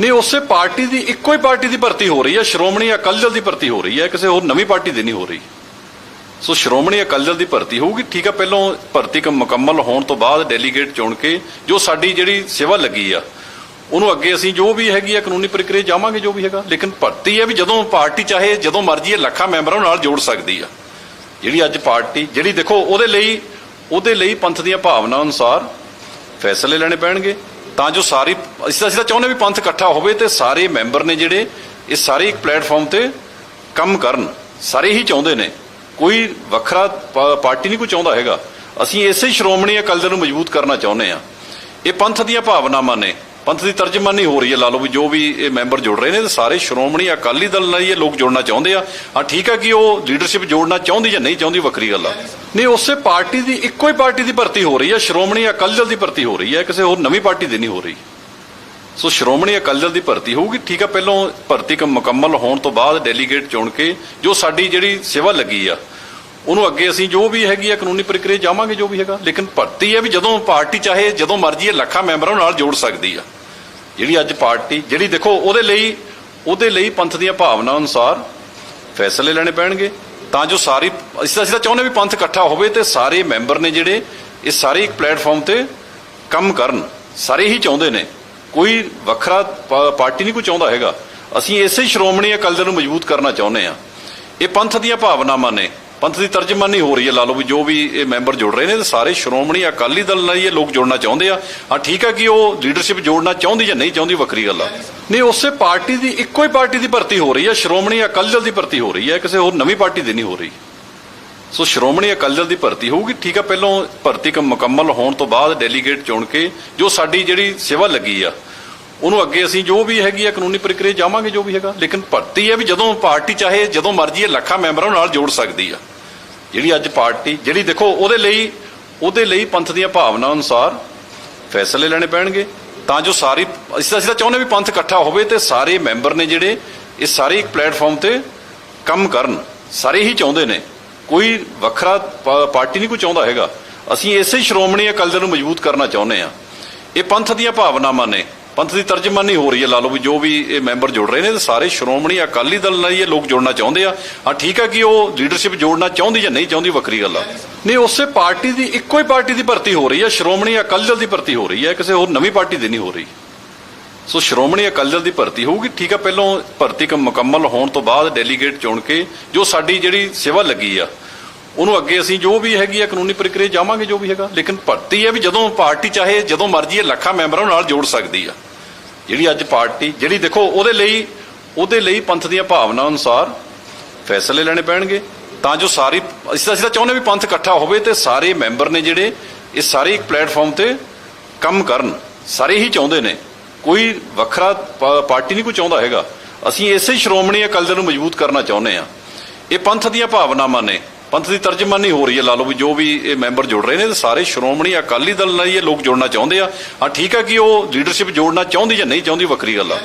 ਨਹੀਂ, ਉਸੇ ਪਾਰਟੀ ਦੀ, ਇੱਕੋ ਹੀ ਪਾਰਟੀ ਦੀ ਭਰਤੀ ਹੋ ਰਹੀ ਹੈ। ਸ਼੍ਰੋਮਣੀ ਅਕਾਲੀ ਦਲ ਦੀ ਭਰਤੀ ਹੋ ਰਹੀ ਹੈ। ਕਿਸੇ ਹੋਰ ਨਵੀਂ ਪਾਰਟੀ ਦੀ ਨਹੀਂ ਹੋ ਰਹੀ। ਸੋ ਸ਼੍ਰੋਮਣੀ ਅਕਾਲੀ ਦਲ ਦੀ ਭਰਤੀ ਹੋਊਗੀ। ਠੀਕ ਆ ਪਹਿਲਾਂ ਭਰਤੀ ਕੰਮ ਮੁਕੰਮਲ ਹੋਣ ਤੋਂ ਬਾਅਦ ਡੈਲੀਗੇਟ ਚੁਣ ਕੇ ਜੋ ਸਾਡੀ ਜਿਹੜੀ ਸੇਵਾ ਲੱਗੀ ਆ, ਉਹਨੂੰ ਅੱਗੇ ਅਸੀਂ ਜੋ ਵੀ ਹੈਗੀ ਆ ਕਾਨੂੰਨੀ ਪ੍ਰਕਿਰਿਆ ਜਾਵਾਂਗੇ ਜੋ ਵੀ ਹੈਗਾ। ਲੇਕਿਨ ਭਰਤੀ ਹੈ ਵੀ ਜਦੋਂ ਪਾਰਟੀ ਚਾਹੇ, ਜਦੋਂ ਮਰਜ਼ੀ ਇਹ ਲੱਖਾਂ ਮੈਂਬਰਾਂ ਨਾਲ ਜੋੜ ਸਕਦੀ ਆ। ਜਿਹੜੀ ਅੱਜ ਪਾਰਟੀ, ਜਿਹੜੀ ਦੇਖੋ, ਉਹਦੇ ਲਈ ਉਹਦੇ ਲਈ ਪੰਥ ਦੀਆਂ ਭਾਵਨਾ ਅਨੁਸਾਰ ਫੈਸਲੇ ਲੈਣੇ ਪੈਣਗੇ। ਤਾਂ ਜੋ ਸਾਰੀ, ਅਸੀਂ ਤਾਂ ਅਸੀਂ ਤਾਂ ਚਾਹੁੰਦੇ ਵੀ ਪੰਥ ਇਕੱਠਾ ਹੋਵੇ ਤੇ ਸਾਰੇ ਮੈਂਬਰ ਨੇ ਜਿਹੜੇ ਇਹ ਸਾਰੇ ਇੱਕ ਪਲੇਟਫਾਰਮ ਤੇ ਕੰਮ ਕਰਨ। ਸਾਰੇ ਹੀ ਚਾਹੁੰਦੇ ਨੇ। ਕੋਈ ਵੱਖਰਾ ਪਾਰਟੀ ਨਹੀਂ ਕੋਈ ਚਾਹੁੰਦਾ ਹੈਗਾ। ਅਸੀਂ ਇਸੇ ਸ਼੍ਰੋਮਣੀ ਅਕਾਲੀ ਦਲ ਨੂੰ ਮਜ਼ਬੂਤ ਕਰਨਾ ਚਾਹੁੰਦੇ ਆ ਇਹ ਪੰਥ ਦੀਆਂ ਭਾਵਨਾਵਾਂ ਨੇ। ਪੰਥ ਦੀ ਤਰਜਮਾਨੀ ਹੋ ਰਹੀ ਹੈ। ਲਾ ਲਓ ਵੀ ਜੋ ਵੀ ਇਹ ਮੈਂਬਰ ਜੁੜ ਰਹੇ ਨੇ ਤੇ ਸਾਰੇ ਸ਼੍ਰੋਮਣੀ ਅਕਾਲੀ ਦਲ ਨਾਲ ਹੀ ਇਹ ਲੋਕ ਜੁੜਨਾ ਚਾਹੁੰਦੇ ਆ। ਹਾਂ, ਠੀਕ ਆ ਕਿ ਉਹ ਲੀਡਰਸ਼ਿਪ ਜੋੜਨਾ ਚਾਹੁੰਦੀ ਜਾਂ ਨਹੀਂ ਚਾਹੁੰਦੀ ਵੱਖਰੀ ਗੱਲ ਆ। ਨਹੀਂ, ਉਸੇ ਪਾਰਟੀ ਦੀ, ਇੱਕੋ ਹੀ ਪਾਰਟੀ ਦੀ ਭਰਤੀ ਹੋ ਰਹੀ ਹੈ। ਸ਼੍ਰੋਮਣੀ ਅਕਾਲੀ ਦਲ ਦੀ ਭਰਤੀ ਹੋ ਰਹੀ ਹੈ, ਕਿਸੇ ਹੋਰ ਨਵੀਂ ਪਾਰਟੀ ਦੀ ਨਹੀਂ ਹੋ ਰਹੀ। ਸੋ ਸ਼੍ਰੋਮਣੀ ਅਕਾਲੀ ਦਲ ਦੀ ਭਰਤੀ ਹੋਊਗੀ। ਠੀਕ ਆ ਪਹਿਲਾਂ ਭਰਤੀ ਕੰਮ ਮੁਕੰਮਲ ਹੋਣ ਤੋਂ ਬਾਅਦ ਡੈਲੀਗੇਟ ਚੁਣ ਕੇ ਜੋ ਸਾਡੀ ਜਿਹੜੀ ਸੇਵਾ ਲੱਗੀ ਆ, ਉਹਨੂੰ ਅੱਗੇ ਅਸੀਂ ਜੋ ਵੀ ਹੈਗੀ ਆ ਕਾਨੂੰਨੀ ਪ੍ਰਕਿਰਿਆ ਜਾਵਾਂਗੇ, ਜੋ ਵੀ ਹੈਗਾ। ਲੇਕਿਨ ਭਰਤੀ ਹੈ ਵੀ ਜਦੋਂ ਪਾਰਟੀ ਚਾਹੇ, ਜਦੋਂ ਮਰਜ਼ੀ ਇਹ ਲੱਖਾਂ ਮੈਂਬਰਾਂ ਨਾਲ ਜੋੜ ਸਕਦੀ ਆ। ਜਿਹੜੀ ਅੱਜ ਪਾਰਟੀ, ਜਿਹੜੀ ਦੇਖੋ, ਉਹਦੇ ਲਈ ਉਹਦੇ ਲਈ ਪੰਥ ਦੀਆਂ ਭਾਵਨਾ ਅਨੁਸਾਰ ਫੈਸਲੇ ਲੈਣੇ ਪੈਣਗੇ। ਤਾਂ ਜੋ ਸਾਰੀ, ਅਸੀਂ ਤਾਂ ਅਸੀਂ ਤਾਂ ਚਾਹੁੰਦੇ ਵੀ ਪੰਥ ਇਕੱਠਾ ਹੋਵੇ ਤੇ ਸਾਰੇ ਮੈਂਬਰ ਨੇ ਜਿਹੜੇ ਇਹ ਸਾਰੇ ਇੱਕ ਪਲੇਟਫਾਰਮ ਤੇ ਕੰਮ ਕਰਨ। ਸਾਰੇ ਹੀ ਚਾਹੁੰਦੇ ਨੇ। ਕੋਈ ਵੱਖਰਾ ਪਾਰਟੀ ਨਹੀਂ ਕੋਈ ਚਾਹੁੰਦਾ ਹੈਗਾ। ਅਸੀਂ ਇਸੇ ਸ਼੍ਰੋਮਣੀ ਅਕਾਲੀ ਦਲ ਨੂੰ ਮਜ਼ਬੂਤ ਕਰਨਾ ਚਾਹੁੰਦੇ ਆ ਇਹ ਪੰਥ ਦੀਆਂ ਭਾਵਨਾਵਾਂ ਨੇ। ਪੰਥ ਦੀ ਤਰਜਮਾਨੀ ਹੋ ਰਹੀ ਹੈ, ਲਾ ਲਓ ਵੀ ਜੋ ਵੀ ਇਹ ਮੈਂਬਰ ਜੁੜ ਰਹੇ ਨੇ, ਤੇ ਸਾਰੇ ਸ਼੍ਰੋਮਣੀ ਅਕਾਲੀ ਦਲ ਨਾਲ ਇਹ ਲੋਕ ਜੁੜਨਾ ਚਾਹੁੰਦੇ ਆ। ਹਾਂ, ਠੀਕ ਆ ਕਿ ਉਹ ਲੀਡਰਸ਼ਿਪ ਜੋੜਨਾ ਚਾਹੁੰਦੀ ਜਾਂ ਨਹੀਂ ਚਾਹੁੰਦੀ, ਵੱਖਰੀ ਗੱਲ ਆ। ਨਹੀਂ, ਉਸੇ ਪਾਰਟੀ ਦੀ, ਇੱਕੋ ਹੀ ਪਾਰਟੀ ਦੀ ਭਰਤੀ ਹੋ ਰਹੀ ਹੈ, ਸ਼੍ਰੋਮਣੀ ਅਕਾਲੀ ਦਲ ਦੀ ਭਰਤੀ ਹੋ ਰਹੀ ਹੈ, ਕਿਸੇ ਹੋਰ ਨਵੀਂ ਪਾਰਟੀ ਦੀ ਨਹੀਂ ਹੋ ਰਹੀ। ਸੋ ਸ਼੍ਰੋਮਣੀ ਅਕਾਲੀ ਦਲ ਦੀ ਭਰਤੀ ਹੋਊਗੀ, ਠੀਕ ਆ ਪਹਿਲਾਂ ਭਰਤੀ ਕੰਮ ਮੁਕੰਮਲ ਹੋਣ ਤੋਂ ਬਾਅਦ ਡੈਲੀਗੇਟ ਚੁਣ ਕੇ ਜੋ ਸਾਡੀ ਜਿਹੜੀ ਸੇਵਾ ਲੱਗੀ ਆ ਉਹਨੂੰ ਅੱਗੇ ਅਸੀਂ ਜੋ ਵੀ ਹੈਗੀ ਆ ਕਾਨੂੰਨੀ ਪ੍ਰਕਿਰਿਆ ਜਾਵਾਂਗੇ ਜੋ ਵੀ ਹੈਗਾ। ਲੇਕਿਨ ਭਰਤੀ ਹੈ ਵੀ ਜਦੋਂ ਪਾਰਟੀ ਚਾਹੇ, ਜਦੋਂ ਮਰਜ਼ੀ ਇਹ ਲੱਖਾਂ ਮੈਂਬਰਾਂ ਨੂੰ ਨਾਲ ਜੋੜ ਸਕਦੀ ਆ। ਜਿਹੜੀ ਅੱਜ ਪਾਰਟੀ, ਜਿਹੜੀ ਦੇਖੋ, ਉਹਦੇ ਲਈ ਉਹਦੇ ਲਈ ਪੰਥ ਦੀਆਂ ਭਾਵਨਾ ਅਨੁਸਾਰ ਫੈਸਲੇ ਲੈਣੇ ਪੈਣਗੇ। ਤਾਂ ਜੋ ਸਾਰੀ, ਅਸੀਂ ਤਾਂ ਅਸੀਂ ਤਾਂ ਚਾਹੁੰਦੇ ਵੀ ਪੰਥ ਇਕੱਠਾ ਹੋਵੇ ਤੇ ਸਾਰੇ ਮੈਂਬਰ ਨੇ ਜਿਹੜੇ ਇਹ ਸਾਰੇ ਇੱਕ ਪਲੇਟਫਾਰਮ ਤੇ ਕੰਮ ਕਰਨ। ਸਾਰੇ ਹੀ ਚਾਹੁੰਦੇ ਨੇ। ਕੋਈ ਵੱਖਰਾ ਪਾਰਟੀ ਨਹੀਂ ਕੋਈ ਚਾਹੁੰਦਾ ਹੈਗਾ। ਅਸੀਂ ਇਸੇ ਸ਼੍ਰੋਮਣੀ ਅਕਾਲੀ ਦਲ ਨੂੰ ਮਜ਼ਬੂਤ ਕਰਨਾ ਚਾਹੁੰਦੇ ਆ ਇਹ ਪੰਥ ਦੀਆਂ ਭਾਵਨਾਵਾਂ ਨੇ। ਪੰਥ ਦੀ ਤਰਜਮਾਨੀ ਹੋ ਰਹੀ ਹੈ, ਲਾ ਲਓ ਵੀ ਜੋ ਵੀ ਇਹ ਮੈਂਬਰ ਜੁੜ ਰਹੇ ਨੇ ਤੇ ਸਾਰੇ ਸ਼੍ਰੋਮਣੀ ਅਕਾਲੀ ਦਲ ਨਾਲ ਹੀ ਇਹ ਲੋਕ ਜੁੜਨਾ ਚਾਹੁੰਦੇ ਆ। ਹਾਂ, ਠੀਕ ਆ ਕਿ ਉਹ ਲੀਡਰਸ਼ਿਪ ਜੋੜਨਾ ਚਾਹੁੰਦੀ ਜਾਂ ਨਹੀਂ ਚਾਹੁੰਦੀ, ਵੱਖਰੀ ਗੱਲ ਆ। ਨਹੀਂ, ਉਸੇ ਪਾਰਟੀ ਦੀ, ਇੱਕੋ ਹੀ ਪਾਰਟੀ ਦੀ ਭਰਤੀ ਹੋ ਰਹੀ ਹੈ, ਸ਼੍ਰੋਮਣੀ ਅਕਾਲੀ ਦਲ ਦੀ ਭਰਤੀ ਹੋ ਰਹੀ ਹੈ, ਕਿਸੇ ਹੋਰ ਨਵੀਂ ਪਾਰਟੀ ਦੀ ਨਹੀਂ ਹੋ ਰਹੀ। ਸੋ ਸ਼੍ਰੋਮਣੀ ਅਕਾਲੀ ਦਲ ਦੀ ਭਰਤੀ ਹੋਊਗੀ, ਠੀਕ ਆ ਪਹਿਲਾਂ ਭਰਤੀ ਕੰਮ ਮੁਕੰਮਲ ਹੋਣ ਤੋਂ ਬਾਅਦ ਡੈਲੀਗੇਟ ਚੁਣ ਕੇ ਜੋ ਸਾਡੀ ਜਿਹੜੀ ਸੇਵਾ ਲੱਗੀ ਆ, ਉਹਨੂੰ ਅੱਗੇ ਅਸੀਂ ਜੋ ਵੀ ਹੈਗੀ ਆ ਕਾਨੂੰਨੀ ਪ੍ਰਕਿਰਿਆ ਜਾਵਾਂਗੇ, ਜੋ ਵੀ ਹੈਗਾ। ਲੇਕਿਨ ਭਰਤੀ ਹੈ ਵੀ ਜਦੋਂ ਪਾਰਟੀ ਚਾਹੇ, ਜਦੋਂ ਮਰਜ਼ੀ ਇਹ ਲੱਖਾਂ ਮੈਂਬਰਾਂ ਨਾਲ ਜੋੜ ਸਕਦੀ ਆ। ਜਿਹੜੀ ਅੱਜ ਪਾਰਟੀ, ਜਿਹੜੀ ਦੇਖੋ, ਉਹਦੇ ਲਈ ਉਹਦੇ ਲਈ ਪੰਥ ਦੀਆਂ ਭਾਵਨਾ ਅਨੁਸਾਰ ਫੈਸਲੇ ਲੈਣੇ ਪੈਣਗੇ। ਤਾਂ ਜੋ ਸਾਰੀ, ਅਸੀਂ ਤਾਂ ਅਸੀਂ ਤਾਂ ਚਾਹੁੰਦੇ ਵੀ ਪੰਥ ਇਕੱਠਾ ਹੋਵੇ ਤੇ ਸਾਰੇ ਮੈਂਬਰ ਨੇ ਜਿਹੜੇ ਇਹ ਸਾਰੇ ਇੱਕ ਪਲੇਟਫਾਰਮ ਤੇ ਕੰਮ ਕਰਨ। ਸਾਰੇ ਹੀ ਚਾਹੁੰਦੇ ਨੇ। ਕੋਈ ਵੱਖਰਾ ਪਾਰਟੀ ਨਹੀਂ ਕੋਈ ਚਾਹੁੰਦਾ ਹੈਗਾ। ਅਸੀਂ ਇਸੇ ਸ਼੍ਰੋਮਣੀ ਅਕਾਲੀ ਦਲ ਨੂੰ ਮਜ਼ਬੂਤ ਕਰਨਾ ਚਾਹੁੰਦੇ ਆ ਇਹ ਪੰਥ ਦੀਆਂ ਭਾਵਨਾਵਾਂ ਨੇ। ਪੰਥ ਦੀ ਤਰਜਮਾਨੀ ਹੋ ਰਹੀ ਹੈ, ਲਾ ਲਓ ਵੀ ਜੋ ਵੀ ਇਹ ਮੈਂਬਰ ਜੁੜ ਰਹੇ ਨੇ, ਤੇ ਸਾਰੇ ਸ਼੍ਰੋਮਣੀ ਅਕਾਲੀ ਦਲ ਨਾਲ ਹੀ ਇਹ ਲੋਕ ਜੁੜਨਾ ਚਾਹੁੰਦੇ ਆ। ਹਾਂ, ਠੀਕ ਆ ਕਿ ਉਹ ਲੀਡਰਸ਼ਿਪ ਜੋੜਨਾ ਚਾਹੁੰਦੀ ਜਾਂ ਨਹੀਂ ਚਾਹੁੰਦੀ, ਵੱਖਰੀ ਗੱਲ ਆ।